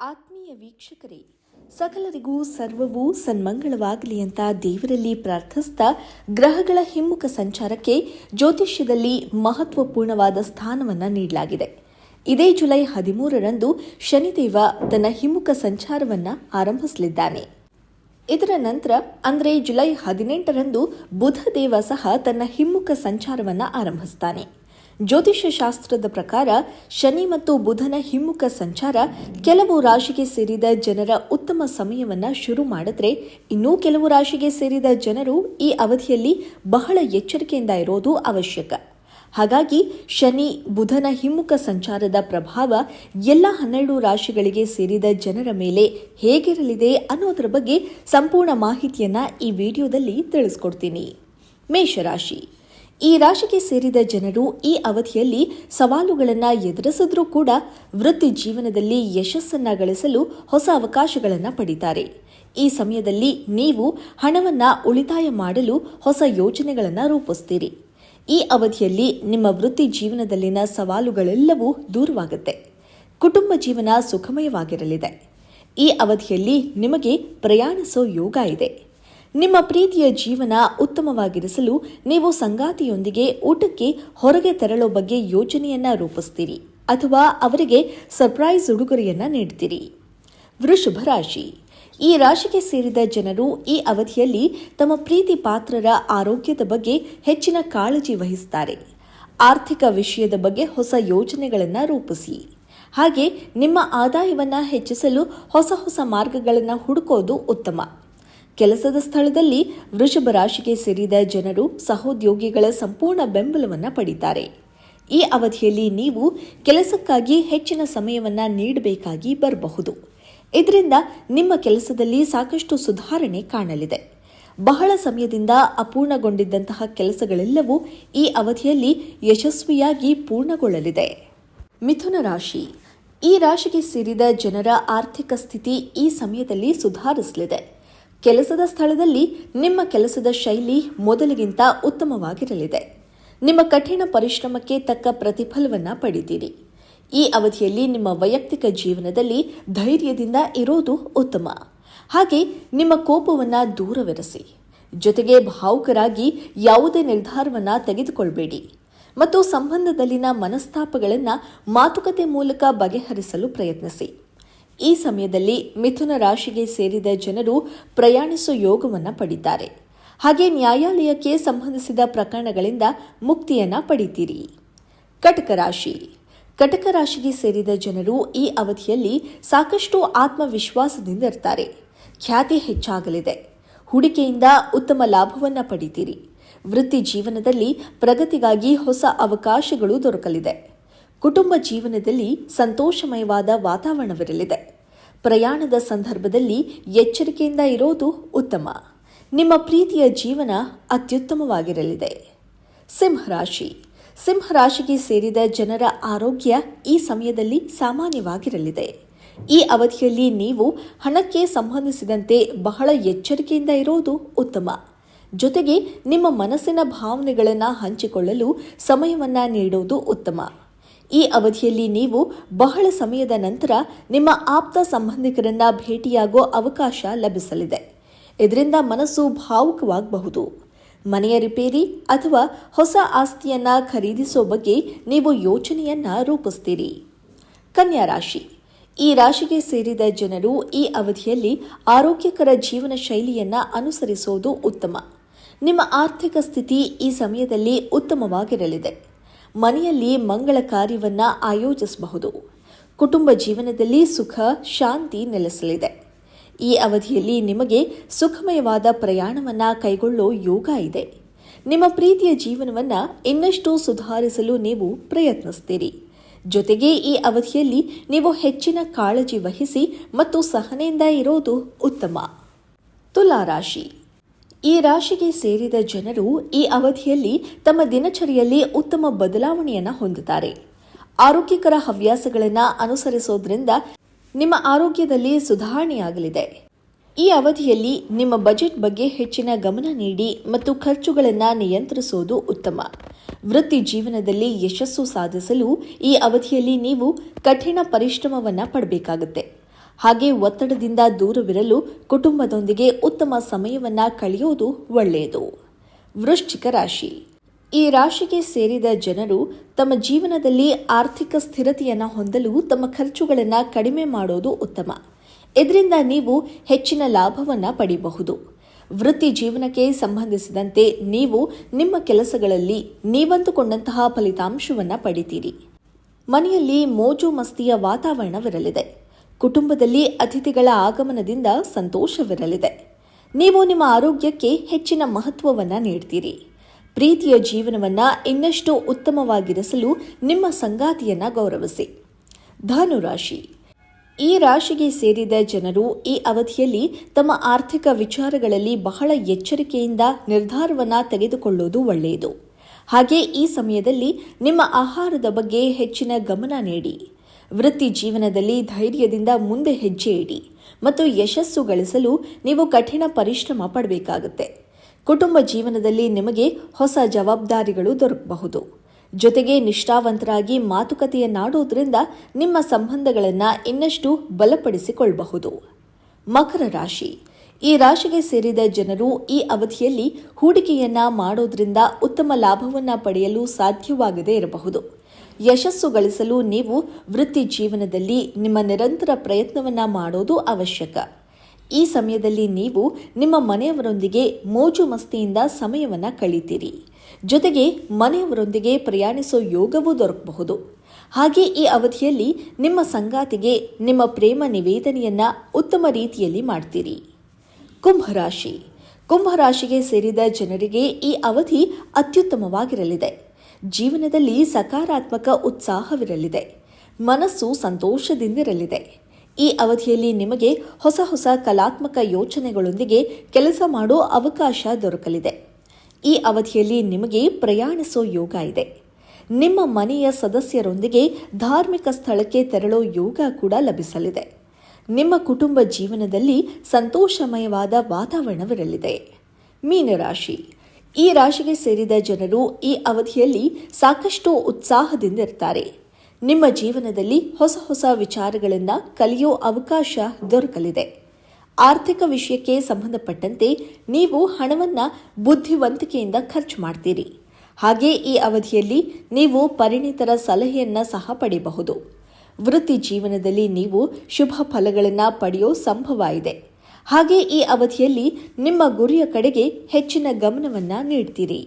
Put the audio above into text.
ಆತ್ಮೀಯ ವೀಕ್ಷಕರೇ, ಸಕಲರಿಗೂ ಸರ್ವವೂ ಸನ್ಮಂಗಳವಾಗಲಿ ಅಂತ ದೇವರಲ್ಲಿ ಪ್ರಾರ್ಥಿಸ್ತಾ ಗ್ರಹಗಳ ಹಿಮ್ಮುಖ ಸಂಚಾರಕ್ಕೆ ಜ್ಯೋತಿಷ್ಯದಲ್ಲಿ ಮಹತ್ವಪೂರ್ಣವಾದ ಸ್ಥಾನವನ್ನು ನೀಡಲಾಗಿದೆ. ಇದೇ ಜುಲೈ ಹದಿಮೂರರಂದು ಶನಿದೇವ ತನ್ನ ಹಿಮ್ಮುಖ ಸಂಚಾರವನ್ನು ಆರಂಭಿಸಲಿದ್ದಾನೆ. ಇದರ ನಂತರ, ಅಂದರೆ ಜುಲೈ ಹದಿನೆಂಟರಂದು ಬುಧ ದೇವ ಸಹ ತನ್ನ ಹಿಮ್ಮುಖ ಸಂಚಾರವನ್ನು ಆರಂಭಿಸ್ತಾನೆ. ಜ್ಯೋತಿಷ್ಯ ಶಾಸ್ತ್ರದ ಪ್ರಕಾರ ಶನಿ ಮತ್ತು ಬುಧನ ಹಿಮ್ಮುಖ ಸಂಚಾರ ಕೆಲವು ರಾಶಿಗೆ ಸೇರಿದ ಜನರ ಉತ್ತಮ ಸಮಯವನ್ನ ಶುರು ಮಾಡಿದ್ರೆ ಇನ್ನೂ ಕೆಲವು ರಾಶಿಗೆ ಸೇರಿದ ಜನರು ಈ ಅವಧಿಯಲ್ಲಿ ಬಹಳ ಎಚ್ಚರಿಕೆಯಿಂದ ಇರೋದು ಅವಶ್ಯಕ. ಹಾಗಾಗಿ ಶನಿ, ಬುಧನ ಹಿಮ್ಮುಖ ಸಂಚಾರದ ಪ್ರಭಾವ ಎಲ್ಲ ಹನ್ನೆರಡು ರಾಶಿಗಳಿಗೆ ಸೇರಿದ ಜನರ ಮೇಲೆ ಹೇಗಿರಲಿದೆ ಅನ್ನೋದರ ಬಗ್ಗೆ ಸಂಪೂರ್ಣ ಮಾಹಿತಿಯನ್ನ ಈ ವಿಡಿಯೋದಲ್ಲಿ ತಿಳಿಸ್ಕೊಡ್ತೀನಿ. ಮೇಷರಾಶಿ. ಈ ರಾಶಿಗೆ ಸೇರಿದ ಜನರು ಈ ಅವಧಿಯಲ್ಲಿ ಸವಾಲುಗಳನ್ನು ಎದುರಿಸಿದ್ರೂ ಕೂಡ ವೃತ್ತಿ ಜೀವನದಲ್ಲಿ ಯಶಸ್ಸನ್ನು ಗಳಿಸಲು ಹೊಸ ಅವಕಾಶಗಳನ್ನು ಪಡಿತಾರೆ. ಈ ಸಮಯದಲ್ಲಿ ನೀವು ಹಣವನ್ನು ಉಳಿತಾಯ ಮಾಡಲು ಹೊಸ ಯೋಜನೆಗಳನ್ನು ರೂಪಿಸ್ತೀರಿ. ಈ ಅವಧಿಯಲ್ಲಿ ನಿಮ್ಮ ವೃತ್ತಿ ಜೀವನದಲ್ಲಿನ ಸವಾಲುಗಳೆಲ್ಲವೂ ದೂರವಾಗುತ್ತೆ. ಕುಟುಂಬ ಜೀವನ ಸುಖಮಯವಾಗಿರಲಿದೆ. ಈ ಅವಧಿಯಲ್ಲಿ ನಿಮಗೆ ಪ್ರಯಾಣಿಸೋ ಯೋಗ ಇದೆ. ನಿಮ್ಮ ಪ್ರೀತಿಯ ಜೀವನ ಉತ್ತಮವಾಗಿರಿಸಲು ನೀವು ಸಂಗಾತಿಯೊಂದಿಗೆ ಊಟಕ್ಕೆ ಹೊರಗೆ ತೆರಳೋ ಬಗ್ಗೆ ಯೋಜನೆಯನ್ನ ರೂಪಿಸ್ತೀರಿ ಅಥವಾ ಅವರಿಗೆ ಸರ್ಪ್ರೈಸ್ ಉಡುಗೊರೆಯನ್ನ ನೀಡ್ತೀರಿ. ವೃಷಭ ರಾಶಿ. ಈ ರಾಶಿಗೆ ಸೇರಿದ ಜನರು ಈ ಅವಧಿಯಲ್ಲಿ ತಮ್ಮ ಪ್ರೀತಿ ಪಾತ್ರರ ಆರೋಗ್ಯದ ಬಗ್ಗೆ ಹೆಚ್ಚಿನ ಕಾಳಜಿ ವಹಿಸುತ್ತಾರೆ ಆರ್ಥಿಕ ವಿಷಯದ ಬಗ್ಗೆ ಹೊಸ ಯೋಜನೆಗಳನ್ನು ರೂಪಿಸಿ. ಹಾಗೆ ನಿಮ್ಮ ಆದಾಯವನ್ನು ಹೆಚ್ಚಿಸಲು ಹೊಸ ಹೊಸ ಮಾರ್ಗಗಳನ್ನು ಹುಡುಕೋದು ಉತ್ತಮ. ಕೆಲಸದ ಸ್ಥಳದಲ್ಲಿ ವೃಷಭ ರಾಶಿಗೆ ಸೇರಿದ ಜನರು ಸಹೋದ್ಯೋಗಿಗಳ ಸಂಪೂರ್ಣ ಬೆಂಬಲವನ್ನು ಪಡಿತಾರೆ. ಈ ಅವಧಿಯಲ್ಲಿ ನೀವು ಕೆಲಸಕ್ಕಾಗಿ ಹೆಚ್ಚಿನ ಸಮಯವನ್ನು ನೀಡಬೇಕಾಗಿ ಬರಬಹುದು. ಇದರಿಂದ ನಿಮ್ಮ ಕೆಲಸದಲ್ಲಿ ಸಾಕಷ್ಟು ಸುಧಾರಣೆ ಕಾಣಲಿದೆ. ಬಹಳ ಸಮಯದಿಂದ ಅಪೂರ್ಣಗೊಂಡಿದ್ದಂತಹ ಕೆಲಸಗಳೆಲ್ಲವೂ ಈ ಅವಧಿಯಲ್ಲಿ ಯಶಸ್ವಿಯಾಗಿ ಪೂರ್ಣಗೊಳ್ಳಲಿದೆ. ಮಿಥುನ ರಾಶಿ. ಈ ರಾಶಿಗೆ ಸೇರಿದ ಜನರ ಆರ್ಥಿಕ ಸ್ಥಿತಿ ಈ ಸಮಯದಲ್ಲಿ ಸುಧಾರಿಸಲಿದೆ. ಕೆಲಸದ ಸ್ಥಳದಲ್ಲಿ ನಿಮ್ಮ ಕೆಲಸದ ಶೈಲಿ ಮೊದಲಿಗಿಂತ ಉತ್ತಮವಾಗಿರಲಿದೆ. ನಿಮ್ಮ ಕಠಿಣ ಪರಿಶ್ರಮಕ್ಕೆ ತಕ್ಕ ಪ್ರತಿಫಲವನ್ನ ಪಡಿತೀರಿ. ಈ ಅವಧಿಯಲ್ಲಿ ನಿಮ್ಮ ವೈಯಕ್ತಿಕ ಜೀವನದಲ್ಲಿ ಧೈರ್ಯದಿಂದ ಇರೋದು ಉತ್ತಮ. ಹಾಗೆ ನಿಮ್ಮ ಕೋಪವನ್ನ ದೂರವಿರಿಸಿ. ಜೊತೆಗೆ ಭಾವುಕರಾಗಿ ಯಾವುದೇ ನಿರ್ಧಾರವನ್ನ ತೆಗೆದುಕೊಳ್ಬೇಡಿ. ಮತ್ತು ಸಂಬಂಧದಲ್ಲಿನ ಮನಸ್ತಾಪಗಳನ್ನು ಮಾತುಕತೆ ಮೂಲಕ ಬಗೆಹರಿಸಲು ಪ್ರಯತ್ನಿಸಿ. ಈ ಸಮಯದಲ್ಲಿ ಮಿಥುನ ರಾಶಿಗೆ ಸೇರಿದ ಜನರು ಪ್ರಯಾಣಿಸುವ ಯೋಗವನ್ನು ಪಡಿತಾರೆ. ಹಾಗೆ ನ್ಯಾಯಾಲಯಕ್ಕೆ ಸಂಬಂಧಿಸಿದ ಪ್ರಕರಣಗಳಿಂದ ಮುಕ್ತಿಯನ್ನ ಪಡಿತೀರಿ. ಕಟಕ ರಾಶಿ. ಕಟಕ ರಾಶಿಗೆ ಸೇರಿದ ಜನರು ಈ ಅವಧಿಯಲ್ಲಿ ಸಾಕಷ್ಟು ಆತ್ಮವಿಶ್ವಾಸದಿಂದ ಇರ್ತಾರೆ. ಖ್ಯಾತಿ ಹೆಚ್ಚಾಗಲಿದೆ. ಹೂಡಿಕೆಯಿಂದ ಉತ್ತಮ ಲಾಭವನ್ನು ಪಡಿತೀರಿ. ವೃತ್ತಿ ಜೀವನದಲ್ಲಿ ಪ್ರಗತಿಗಾಗಿ ಹೊಸ ಅವಕಾಶಗಳು ದೊರಕಲಿದೆ. ಕುಟುಂಬ ಜೀವನದಲ್ಲಿ ಸಂತೋಷಮಯವಾದ ವಾತಾವರಣವಿರಲಿದೆ. ಪ್ರಯಾಣದ ಸಂದರ್ಭದಲ್ಲಿ ಎಚ್ಚರಿಕೆಯಿಂದ ಇರೋದು ಉತ್ತಮ. ನಿಮ್ಮ ಪ್ರೀತಿಯ ಜೀವನ ಅತ್ಯುತ್ತಮವಾಗಿರಲಿದೆ. ಸಿಂಹರಾಶಿ ಸಿಂಹರಾಶಿಗೆ ಸೇರಿದ ಜನರ ಆರೋಗ್ಯ ಈ ಸಮಯದಲ್ಲಿ ಸಾಮಾನ್ಯವಾಗಿರಲಿದೆ. ಈ ಅವಧಿಯಲ್ಲಿ ನೀವು ಹಣಕ್ಕೆ ಸಂಬಂಧಿಸಿದಂತೆ ಬಹಳ ಎಚ್ಚರಿಕೆಯಿಂದ ಇರೋದು ಉತ್ತಮ. ಜೊತೆಗೆ ನಿಮ್ಮ ಮನಸ್ಸಿನ ಭಾವನೆಗಳನ್ನು ಹಂಚಿಕೊಳ್ಳಲು ಸಮಯವನ್ನು ನೀಡುವುದು ಉತ್ತಮ. ಈ ಅವಧಿಯಲ್ಲಿ ನೀವು ಬಹಳ ಸಮಯದ ನಂತರ ನಿಮ್ಮ ಆಪ್ತ ಸಂಬಂಧಿಕರನ್ನ ಭೇಟಿಯಾಗೋ ಅವಕಾಶ ಲಭಿಸಲಿದೆ. ಇದರಿಂದ ಮನಸ್ಸು ಭಾವುಕವಾಗಬಹುದು. ಮನೆಯ ರಿಪೇರಿ ಅಥವಾ ಹೊಸ ಆಸ್ತಿಯನ್ನ ಖರೀದಿಸೋ ಬಗ್ಗೆ ನೀವು ಯೋಚನೆಯನ್ನ ರೂಪಿಸ್ತೀರಿ. ಕನ್ಯಾ ರಾಶಿ. ಈ ರಾಶಿಗೆ ಸೇರಿದ ಜನರು ಈ ಅವಧಿಯಲ್ಲಿ ಆರೋಗ್ಯಕರ ಜೀವನ ಶೈಲಿಯನ್ನ ಅನುಸರಿಸೋದು ಉತ್ತಮ. ನಿಮ್ಮ ಆರ್ಥಿಕ ಸ್ಥಿತಿ ಈ ಸಮಯದಲ್ಲಿ ಉತ್ತಮವಾಗಿರಲಿದೆ. ಮನೆಯಲ್ಲಿ ಮಂಗಳ ಕಾರ್ಯವನ್ನು ಆಯೋಜಿಸಬಹುದು. ಕುಟುಂಬ ಜೀವನದಲ್ಲಿ ಸುಖ, ಶಾಂತಿ ನೆಲೆಸಲಿದೆ. ಈ ಅವಧಿಯಲ್ಲಿ ನಿಮಗೆ ಸುಖಮಯವಾದ ಪ್ರಯಾಣವನ್ನು ಕೈಗೊಳ್ಳೋ ಯೋಗ ಇದೆ. ನಿಮ್ಮ ಪ್ರೀತಿಯ ಜೀವನವನ್ನು ಇನ್ನಷ್ಟು ಸುಧಾರಿಸಲು ನೀವು ಪ್ರಯತ್ನಿಸ್ತೀರಿ. ಜೊತೆಗೆ ಈ ಅವಧಿಯಲ್ಲಿ ನೀವು ಹೆಚ್ಚಿನ ಕಾಳಜಿ ವಹಿಸಿ ಮತ್ತು ಸಹನೆಯಿಂದ ಇರೋದು ಉತ್ತಮ. ತುಲಾ ರಾಶಿ ಈ ರಾಶಿಗೆ ಸೇರಿದ ಜನರು ಈ ಅವಧಿಯಲ್ಲಿ ತಮ್ಮ ದಿನಚರಿಯಲ್ಲಿ ಉತ್ತಮ ಬದಲಾವಣೆಯನ್ನು ಹೊಂದುತ್ತಾರೆ. ಆರೋಗ್ಯಕರ ಹವ್ಯಾಸಗಳನ್ನು ಅನುಸರಿಸೋದ್ರಿಂದ ನಿಮ್ಮ ಆರೋಗ್ಯದಲ್ಲಿ ಸುಧಾರಣೆಯಾಗಲಿದೆ. ಈ ಅವಧಿಯಲ್ಲಿ ನಿಮ್ಮ ಬಜೆಟ್ ಬಗ್ಗೆ ಹೆಚ್ಚಿನ ಗಮನ ನೀಡಿ ಮತ್ತು ಖರ್ಚುಗಳನ್ನು ನಿಯಂತ್ರಿಸುವುದು ಉತ್ತಮ. ವೃತ್ತಿ ಜೀವನದಲ್ಲಿ ಯಶಸ್ಸು ಸಾಧಿಸಲು ಈ ಅವಧಿಯಲ್ಲಿ ನೀವು ಕಠಿಣ ಪರಿಶ್ರಮವನ್ನು ಪಡಬೇಕಾಗುತ್ತೆ. ಹಾಗೆ ಒತ್ತಡದಿಂದ ದೂರವಿರಲು ಕುಟುಂಬದೊಂದಿಗೆ ಉತ್ತಮ ಸಮಯವನ್ನ ಕಳೆಯುವುದು ಒಳ್ಳೆಯದು. ವೃಶ್ಚಿಕ ರಾಶಿ. ಈ ರಾಶಿಗೆ ಸೇರಿದ ಜನರು ತಮ್ಮ ಜೀವನದಲ್ಲಿ ಆರ್ಥಿಕ ಸ್ಥಿರತೆಯನ್ನು ಹೊಂದಲು ತಮ್ಮ ಖರ್ಚುಗಳನ್ನು ಕಡಿಮೆ ಮಾಡೋದು ಉತ್ತಮ. ಇದರಿಂದ ನೀವು ಹೆಚ್ಚಿನ ಲಾಭವನ್ನು ಪಡೆಯಬಹುದು ವೃತ್ತಿ ಜೀವನಕ್ಕೆ ಸಂಬಂಧಿಸಿದಂತೆ ನೀವು ನಿಮ್ಮ ಕೆಲಸಗಳಲ್ಲಿ ನೀವಂದುಕೊಂಡಂತಹ ಫಲಿತಾಂಶವನ್ನು ಪಡಿತೀರಿ. ಮನೆಯಲ್ಲಿ ಮೋಜು ಮಸ್ತಿಯ ವಾತಾವರಣವಿರಲಿದೆ. ಕುಟುಂಬದಲ್ಲಿ ಅತಿಥಿಗಳ ಆಗಮನದಿಂದ ಸಂತೋಷವಿರಲಿದೆ. ನೀವು ನಿಮ್ಮ ಆರೋಗ್ಯಕ್ಕೆ ಹೆಚ್ಚಿನ ಮಹತ್ವವನ್ನು ನೀಡ್ತೀರಿ. ಪ್ರೀತಿಯ ಜೀವನವನ್ನು ಇನ್ನಷ್ಟು ಉತ್ತಮವಾಗಿರಿಸಲು ನಿಮ್ಮ ಸಂಗಾತಿಯನ್ನು ಗೌರವಿಸಿ. ಧನುರಾಶಿ ಈ ರಾಶಿಗೆ ಸೇರಿದ ಜನರು ಈ ಅವಧಿಯಲ್ಲಿ ತಮ್ಮ ಆರ್ಥಿಕ ವಿಚಾರಗಳಲ್ಲಿ ಬಹಳ ಎಚ್ಚರಿಕೆಯಿಂದ ನಿರ್ಧಾರವನ್ನು ತೆಗೆದುಕೊಳ್ಳುವುದು ಒಳ್ಳೆಯದು. ಹಾಗೆ ಈ ಸಮಯದಲ್ಲಿ ನಿಮ್ಮ ಆಹಾರದ ಬಗ್ಗೆ ಹೆಚ್ಚಿನ ಗಮನ ನೀಡಿ. ವೃತ್ತಿ ಜೀವನದಲ್ಲಿ ಧೈರ್ಯದಿಂದ ಮುಂದೆ ಹೆಜ್ಜೆ ಇಡಿ ಮತ್ತು ಯಶಸ್ಸು ಗಳಿಸಲು ನೀವು ಕಠಿಣ ಪರಿಶ್ರಮ ಪಡಬೇಕಾಗುತ್ತೆ. ಕುಟುಂಬ ಜೀವನದಲ್ಲಿ ನಿಮಗೆ ಹೊಸ ಜವಾಬ್ದಾರಿಗಳು ದೊರಕಬಹುದು. ಜೊತೆಗೆ ನಿಷ್ಠಾವಂತರಾಗಿ ಮಾತುಕತೆಯನ್ನಾಡೋದ್ರಿಂದ ನಿಮ್ಮ ಸಂಬಂಧಗಳನ್ನು ಇನ್ನಷ್ಟು ಬಲಪಡಿಸಿಕೊಳ್ಳಬಹುದು. ಮಕರ ರಾಶಿ. ಈ ರಾಶಿಗೆ ಸೇರಿದ ಜನರು ಈ ಅವಧಿಯಲ್ಲಿ ಹೂಡಿಕೆಯನ್ನ ಮಾಡೋದ್ರಿಂದ ಉತ್ತಮ ಲಾಭವನ್ನ ಪಡೆಯಲು ಸಾಧ್ಯವಾಗದೇ ಇರಬಹುದು. ಯಶಸ್ಸು ಗಳಿಸಲು ನೀವು ವೃತ್ತಿ ಜೀವನದಲ್ಲಿ ನಿಮ್ಮ ನಿರಂತರ ಪ್ರಯತ್ನವನ್ನು ಮಾಡೋದು ಅವಶ್ಯಕ. ಈ ಸಮಯದಲ್ಲಿ ನೀವು ನಿಮ್ಮ ಮನೆಯವರೊಂದಿಗೆ ಮೋಜು ಮಸ್ತಿಯಿಂದ ಸಮಯವನ್ನು ಕಳೀತೀರಿ. ಜೊತೆಗೆ ಮನೆಯವರೊಂದಿಗೆ ಪ್ರಯಾಣಿಸೋ ಯೋಗವೂ ದೊರಕಬಹುದು. ಹಾಗೆ ಈ ಅವಧಿಯಲ್ಲಿ ನಿಮ್ಮ ಸಂಗಾತಿಗೆ ನಿಮ್ಮ ಪ್ರೇಮ ನಿವೇದನೆಯನ್ನು ಉತ್ತಮ ರೀತಿಯಲ್ಲಿ ಮಾಡ್ತೀರಿ. ಕುಂಭರಾಶಿ. ಕುಂಭರಾಶಿಗೆ ಸೇರಿದ ಜನರಿಗೆ ಈ ಅವಧಿ ಅತ್ಯುತ್ತಮವಾಗಿರಲಿದೆ. ಜೀವನದಲ್ಲಿ ಸಕಾರಾತ್ಮಕ ಉತ್ಸಾಹವಿರಲಿದೆ. ಮನಸ್ಸು ಸಂತೋಷದಿಂದಿರಲಿದೆ. ಈ ಅವಧಿಯಲ್ಲಿ ನಿಮಗೆ ಹೊಸ ಹೊಸ ಕಲಾತ್ಮಕ ಯೋಚನೆಗಳೊಂದಿಗೆ ಕೆಲಸ ಮಾಡೋ ಅವಕಾಶ ದೊರಕಲಿದೆ. ಈ ಅವಧಿಯಲ್ಲಿ ನಿಮಗೆ ಪ್ರಯಾಣಿಸೋ ಯೋಗ ಇದೆ. ನಿಮ್ಮ ಮನೆಯ ಸದಸ್ಯರೊಂದಿಗೆ ಧಾರ್ಮಿಕ ಸ್ಥಳಕ್ಕೆ ತೆರಳೋ ಯೋಗ ಕೂಡ ಲಭಿಸಲಿದೆ. ನಿಮ್ಮ ಕುಟುಂಬ ಜೀವನದಲ್ಲಿ ಸಂತೋಷಮಯವಾದ ವಾತಾವರಣವಿರಲಿದೆ. ಮೀನರಾಶಿ ಈ ರಾಶಿಗೆ ಸೇರಿದ ಜನರು ಈ ಅವಧಿಯಲ್ಲಿ ಸಾಕಷ್ಟು ಉತ್ಸಾಹದಿಂದಿರ್ತಾರೆ ನಿಮ್ಮ ಜೀವನದಲ್ಲಿ ಹೊಸ ಹೊಸ ವಿಚಾರಗಳನ್ನು ಕಲಿಯೋ ಅವಕಾಶ ದೊರಕಲಿದೆ. ಆರ್ಥಿಕ ವಿಷಯಕ್ಕೆ ಸಂಬಂಧಪಟ್ಟಂತೆ ನೀವು ಹಣವನ್ನು ಬುದ್ಧಿವಂತಿಕೆಯಿಂದ ಖರ್ಚು ಮಾಡ್ತೀರಿ. ಹಾಗೆ ಈ ಅವಧಿಯಲ್ಲಿ ನೀವು ಪರಿಣಿತರ ಸಲಹೆಯನ್ನು ಸಹ ಪಡೆಯಬಹುದು. ವೃತ್ತಿ ಜೀವನದಲ್ಲಿ ನೀವು ಶುಭ ಫಲಗಳನ್ನು ಪಡೆಯೋ ಸಂಭವ ಇದೆ. ಹಾಗೆ ಈ ಅವಧಿಯಲ್ಲಿ ನಿಮ್ಮ ಗುರಿಯ ಕಡೆಗೆ ಹೆಚ್ಚಿನ ಗಮನವನ್ನು ನೀಡ್ತೀರಿ.